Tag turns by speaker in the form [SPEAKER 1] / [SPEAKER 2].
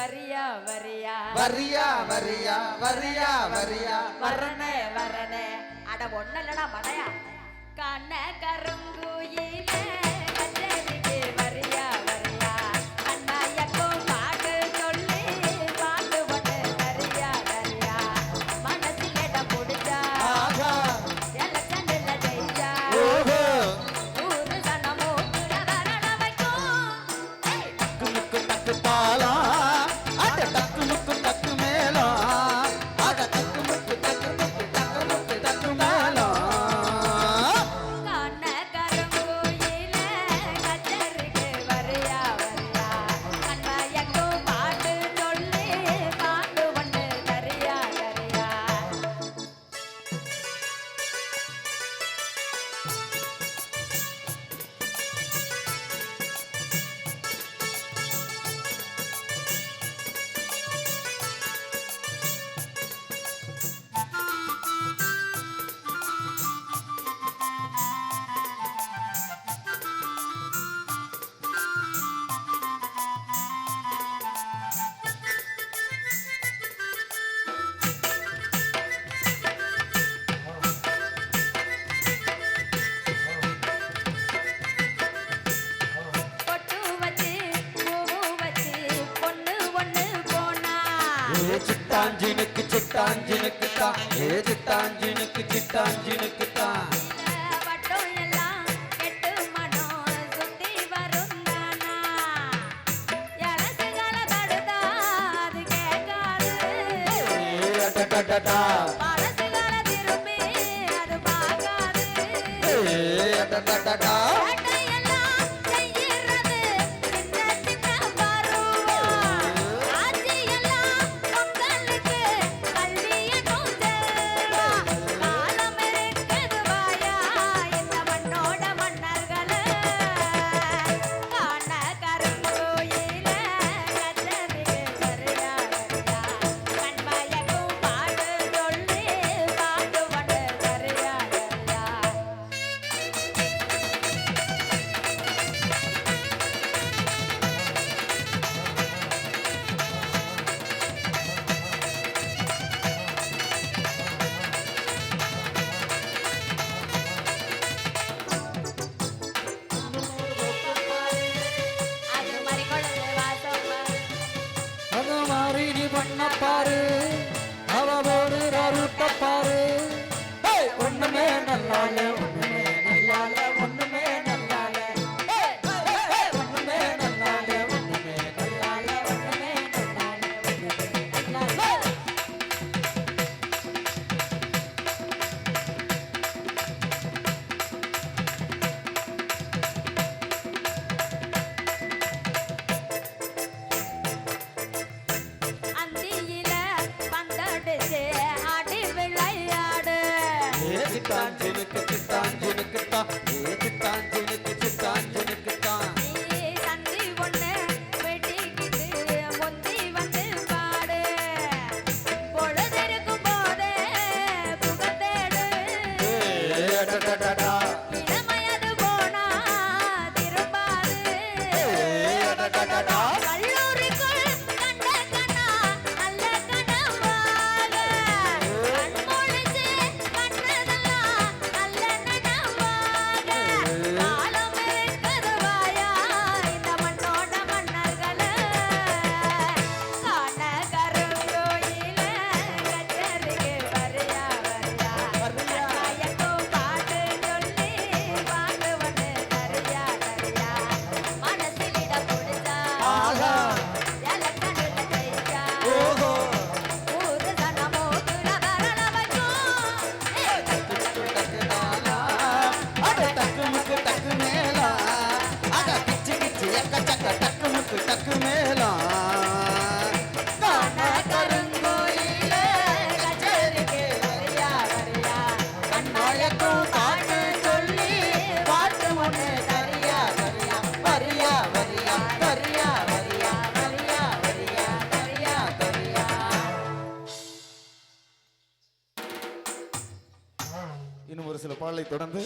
[SPEAKER 1] வரியா வரியா.
[SPEAKER 2] வரியா வரியா வரியா வரியா.
[SPEAKER 1] வரணே
[SPEAKER 2] வரணே. அட ஒண்ணு இல்லடா மடையா.
[SPEAKER 1] கண்ண கருங்குயிலே.
[SPEAKER 2] சிட்டாஞ்சினுக்கு தான் ஏ சிட்டாஞ்சினுக்கு சிட்டாஞ்சினுக்கு தான் da
[SPEAKER 1] da da da da
[SPEAKER 2] da da சில பாடலை தொடர்ந்து